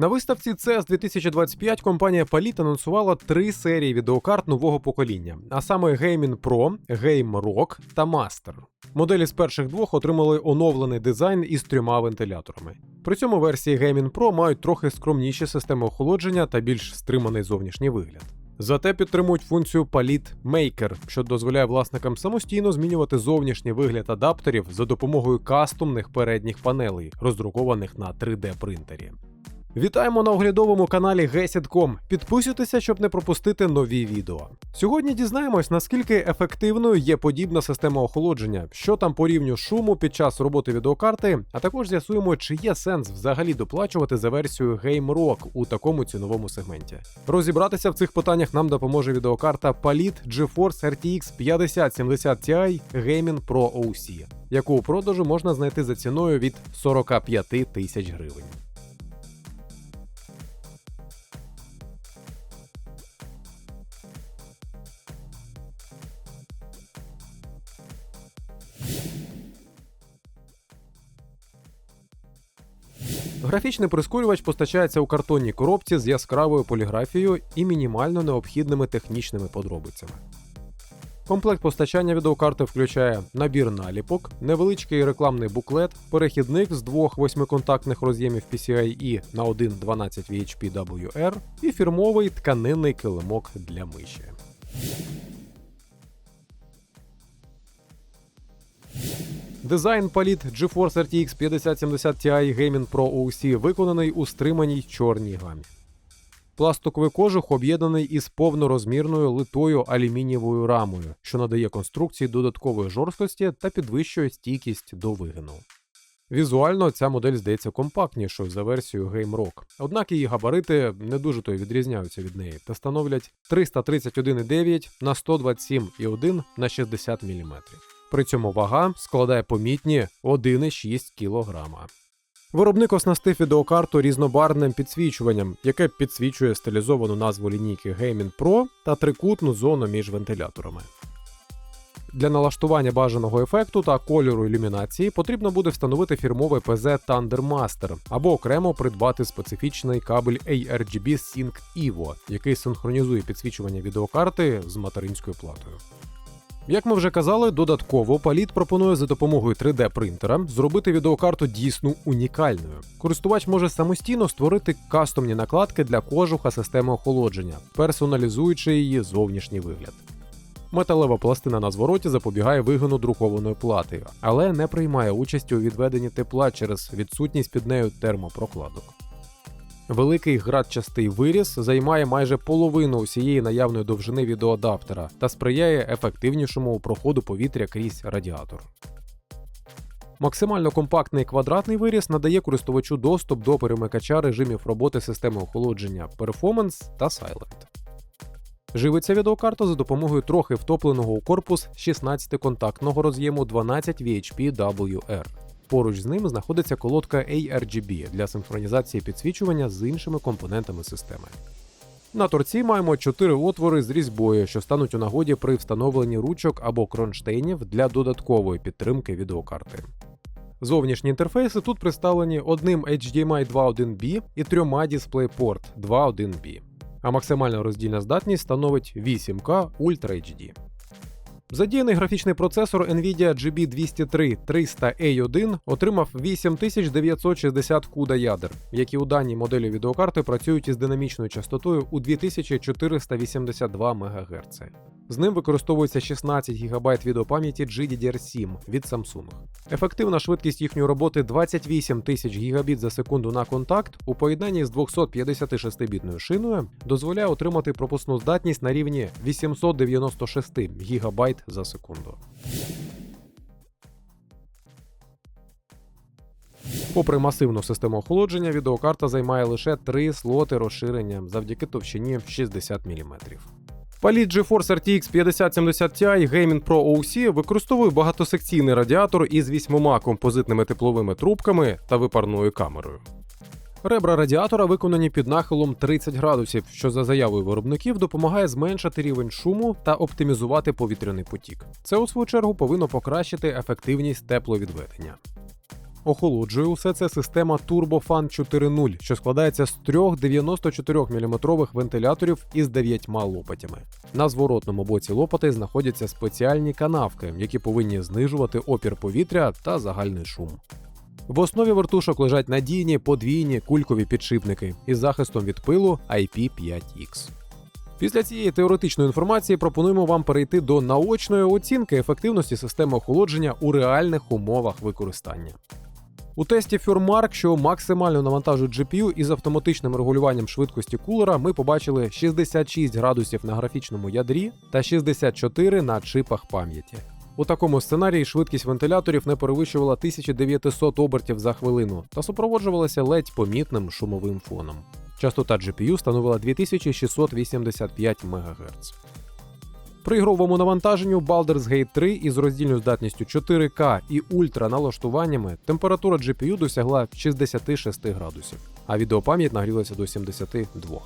На виставці CES 2025 компанія Palit анонсувала три серії відеокарт нового покоління, а саме Gaming Pro, Game Rock та Master. Моделі з перших двох отримали оновлений дизайн із трьома вентиляторами. При цьому версії Gaming Pro мають трохи скромніші системи охолодження та більш стриманий зовнішній вигляд. Зате підтримують функцію Palit Maker, що дозволяє власникам самостійно змінювати зовнішній вигляд адаптерів за допомогою кастомних передніх панелей, роздрукованих на 3D принтері. Вітаємо на оглядовому каналі Gesit.com. Підписуйтеся, щоб не пропустити нові відео. Сьогодні дізнаємось, наскільки ефективною є подібна система охолодження, що там по рівню шуму під час роботи відеокарти, а також з'ясуємо, чи є сенс взагалі доплачувати за версію Game Rock у такому ціновому сегменті. Розібратися в цих питаннях нам допоможе відеокарта Palit GeForce RTX 5070 Ti Gaming Pro OC, яку у продажу можна знайти за ціною від 45 тисяч гривень. Графічний прискорювач постачається у картонній коробці з яскравою поліграфією і мінімально необхідними технічними подробицями. Комплект постачання відеокарти включає набір наліпок, невеличкий рекламний буклет, перехідник з двох восьмиконтактних роз'ємів PCIe на один 12 VHP WR і фірмовий тканинний килимок для миші. Дизайн паліт GeForce RTX 5070 Ti Gaming Pro OC виконаний у стриманій чорній гамі. Пластиковий кожух об'єднаний із повнорозмірною литою алюмінієвою рамою, що надає конструкції додаткової жорсткості та підвищує стійкість до вигину. Візуально ця модель здається компактнішою за версією Game Rock, однак її габарити не дуже то й відрізняються від неї та становлять 331,9 на 127,1 на 60 мм. При цьому вага складає помітні 1,6 кг. Виробник оснастив відеокарту різнобарвним підсвічуванням, яке підсвічує стилізовану назву лінійки Gaming Pro та трикутну зону між вентиляторами. Для налаштування бажаного ефекту та кольору ілюмінації потрібно буде встановити фірмовий PZ Thunder Master або окремо придбати специфічний кабель ARGB Sync Evo, який синхронізує підсвічування відеокарти з материнською платою. Як ми вже казали, додатково Palit пропонує за допомогою 3D-принтера зробити відеокарту дійсно унікальною. Користувач може самостійно створити кастомні накладки для кожуха системи охолодження, персоналізуючи її зовнішній вигляд. Металева пластина на звороті запобігає вигину друкованої плати, але не приймає участі у відведенні тепла через відсутність під нею термопрокладок. Великий градчастий виріз займає майже половину усієї наявної довжини відеоадаптера та сприяє ефективнішому проходу повітря крізь радіатор. Максимально компактний квадратний виріз надає користувачу доступ до перемикача режимів роботи системи охолодження Performance та Silent. Живиться відеокарта за допомогою трохи втопленого у корпус 16-контактного роз'єму 12 VHP WR. Поруч з ним знаходиться колодка ARGB для синхронізації підсвічування з іншими компонентами системи. На торці маємо 4 отвори з різьбою, що стануть у нагоді при встановленні ручок або кронштейнів для додаткової підтримки відеокарти. Зовнішні інтерфейси тут представлені одним HDMI 2.1B і трьома DisplayPort 2.1B, а максимальна роздільна здатність становить 8K Ultra HD. Задіяний графічний процесор Nvidia GB203 300A1 отримав 8960 CUDA ядер, які у даній моделі відеокарти працюють із динамічною частотою у 2482 МГц. З ним використовується 16 ГБ відеопам'яті GDDR7 від Samsung. Ефективна швидкість їхньої роботи 28 тисяч гігабіт за секунду на контакт у поєднанні з 256-бітною шиною дозволяє отримати пропускну здатність на рівні 896 ГБ за секунду. Попри масивну систему охолодження, відеокарта займає лише 3 слоти розширення завдяки товщині 60 мм. Palit GeForce RTX 5070 Ti Gaming Pro OC використовує багатосекційний радіатор із вісьмома композитними тепловими трубками та випарною камерою. Ребра радіатора виконані під нахилом 30 градусів, що за заявою виробників допомагає зменшити рівень шуму та оптимізувати повітряний потік. Це у свою чергу повинно покращити ефективність тепловідведення. Охолоджує усе це система TurboFan 4.0, що складається з трьох 94 мм вентиляторів із дев'ятьма лопатями. На зворотному боці лопати знаходяться спеціальні канавки, які повинні знижувати опір повітря та загальний шум. В основі вертушок лежать надійні подвійні кулькові підшипники із захистом від пилу IP5X. Після цієї теоретичної інформації пропонуємо вам перейти до наочної оцінки ефективності системи охолодження у реальних умовах використання. У тесті Furmark, що максимально навантажує GPU із автоматичним регулюванням швидкості кулера, ми побачили 66 градусів на графічному ядрі та 64 на чипах пам'яті. У такому сценарії швидкість вентиляторів не перевищувала 1900 обертів за хвилину та супроводжувалася ледь помітним шумовим фоном. Частота GPU становила 2685 МГц. При ігровому навантаженню Baldur's Gate 3 із роздільною здатністю 4К і ультра налаштуваннями температура GPU досягла 66 градусів, а відеопам'ять нагрілася до 72.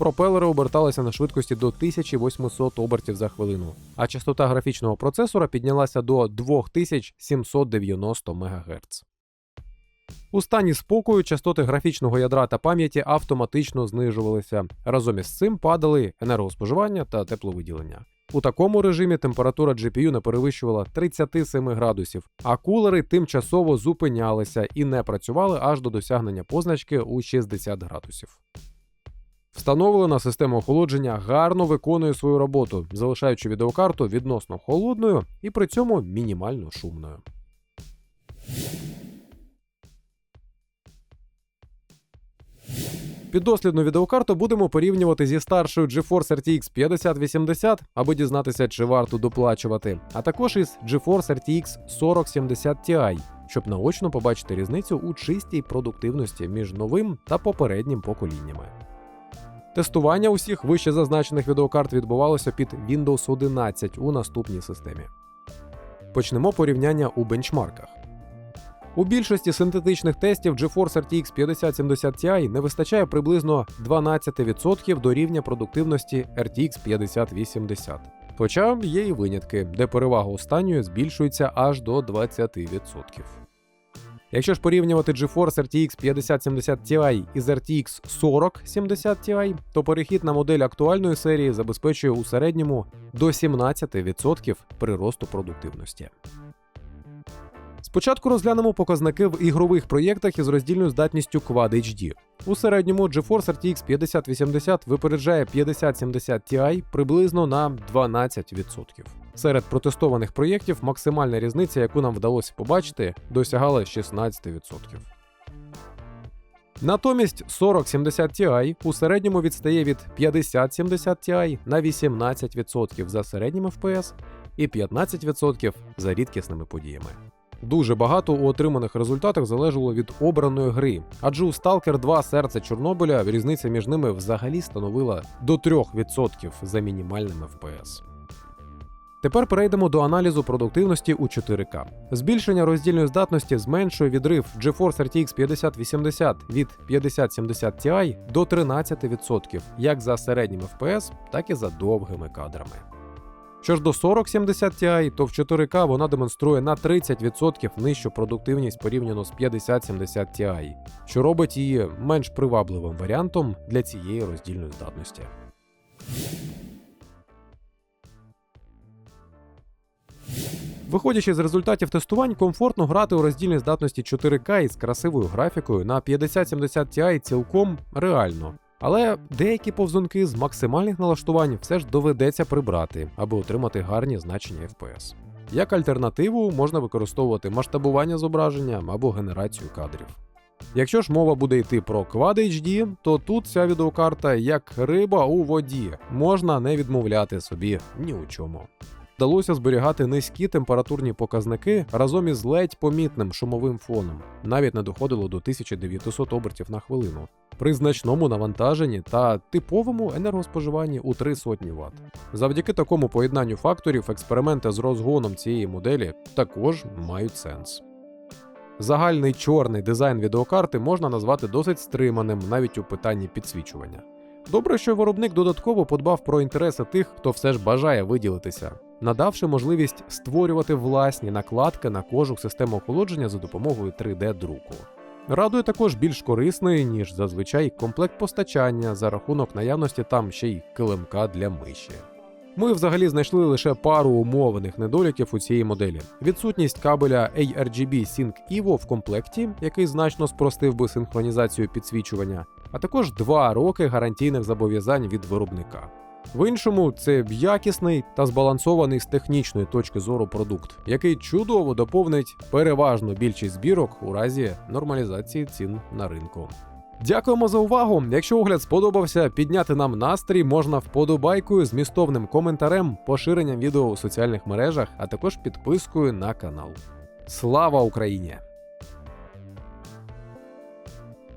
Пропелери оберталися на швидкості до 1800 обертів за хвилину, а частота графічного процесора піднялася до 2790 МГц. У стані спокою частоти графічного ядра та пам'яті автоматично знижувалися. Разом із цим падали енергоспоживання та тепловиділення. У такому режимі температура GPU не перевищувала 37 градусів, а кулери тимчасово зупинялися і не працювали аж до досягнення позначки у 60 градусів. Встановлена система охолодження гарно виконує свою роботу, залишаючи відеокарту відносно холодною і при цьому мінімально шумною. Піддослідну відеокарту будемо порівнювати зі старшою GeForce RTX 5080, аби дізнатися, чи варто доплачувати, а також із GeForce RTX 4070 Ti, щоб наочно побачити різницю у чистій продуктивності між новим та попереднім поколіннями. Тестування усіх вище зазначених відеокарт відбувалося під Windows 11 у наступній системі. Почнемо порівняння у бенчмарках. У більшості синтетичних тестів GeForce RTX 5070 Ti не вистачає приблизно 12% до рівня продуктивності RTX 5080. Хоча є і винятки, де перевага останньої збільшується аж до 20%. Якщо ж порівнювати GeForce RTX 5070 Ti із RTX 4070 Ti, то перехід на модель актуальної серії забезпечує у середньому до 17% приросту продуктивності. Спочатку розглянемо показники в ігрових проєктах із роздільною здатністю Quad HD. У середньому GeForce RTX 5080 випереджає 5070 Ti приблизно на 12%. Серед протестованих проєктів максимальна різниця, яку нам вдалося побачити, досягала 16%. Натомість 4070 Ti у середньому відстає від 5070 Ti на 18% за середнім FPS і 15% за рідкісними подіями. Дуже багато у отриманих результатах залежало від обраної гри, адже у Stalker 2 серце Чорнобиля різниця між ними взагалі становила до 3% за мінімальним FPS. Тепер перейдемо до аналізу продуктивності у 4К. Збільшення роздільної здатності зменшує відрив GeForce RTX 5080 від 5070 Ti до 13% як за середнім FPS, так і за довгими кадрами. Що ж до 4070 Ti, то в 4К вона демонструє на 30% нижчу продуктивність порівняно з 5070 Ti, що робить її менш привабливим варіантом для цієї роздільної здатності. Виходячи з результатів тестувань, комфортно грати у роздільній здатності 4К із красивою графікою на 5070 Ti цілком реально. Але деякі повзунки з максимальних налаштувань все ж доведеться прибрати, аби отримати гарні значення FPS. Як альтернативу можна використовувати масштабування зображення або генерацію кадрів. Якщо ж мова буде йти про Quad HD, то тут ця відеокарта як риба у воді, можна не відмовляти собі ні у чому. Вдалося зберігати низькі температурні показники разом із ледь помітним шумовим фоном, навіть не доходило до 1900 обертів на хвилину, при значному навантаженні та типовому енергоспоживанні у 3 сотні Вт. Завдяки такому поєднанню факторів експерименти з розгоном цієї моделі також мають сенс. Загальний чорний дизайн відеокарти можна назвати досить стриманим навіть у питанні підсвічування. Добре, що виробник додатково подбав про інтереси тих, хто все ж бажає виділитися. Надавши можливість створювати власні накладки на кожух системи охолодження за допомогою 3D-друку. Радує також більш корисний, ніж зазвичай комплект постачання за рахунок наявності там ще й килимка для миші. Ми взагалі знайшли лише пару умовних недоліків у цієї моделі: відсутність кабеля ARGB Sync Evo в комплекті, який значно спростив би синхронізацію підсвічування, а також два роки гарантійних зобов'язань від виробника. В іншому це якісний та збалансований з технічної точки зору продукт, який чудово доповнить переважну більшість збірок у разі нормалізації цін на ринку. Дякуємо за увагу. Якщо огляд сподобався, підняти нам настрій можна вподобайкою, змістовним коментарем, поширенням відео у соціальних мережах, а також підпискою на канал. Слава Україні!